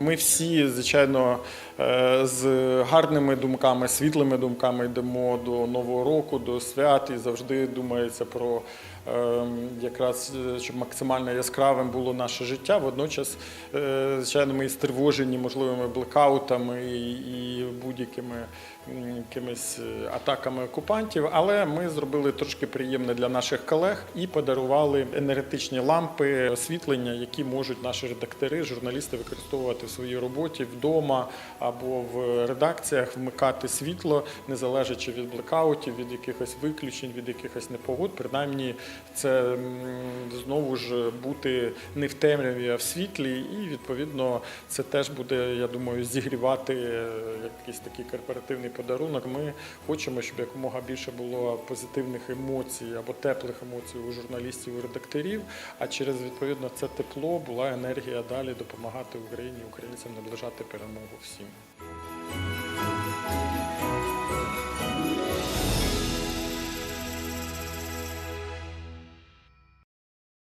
Ми всі, звичайно, з гарними думками, світлими думками йдемо до Нового року, до свят і завжди думається про е, якраз, е, щоб максимально яскравим було наше життя. Водночас, е, звичайно, ми стривожені можливими блекаутами і, будь-якими якимись е, атаками окупантів, але ми зробили трошки приємне для наших колег і подарували енергетичні лампи освітлення, які можуть наші редактори, журналісти використовувати в своїй роботі вдома або в редакціях, вмикати світло, не залежачи від блекаутів, від якихось виключень, від якихось непогод. Принаймні, це знову ж бути не в темряві, а в світлі, і відповідно це теж буде, я думаю, зігрівати е, якийсь такий корпоративний подарунок. Ми хочемо, щоб якомога більше було позитивних емоцій або теплих емоцій у журналістів, у редакторів. А через відповідно це тепло була енергія далі допомагати Україні, українцям наближати перемогу всім.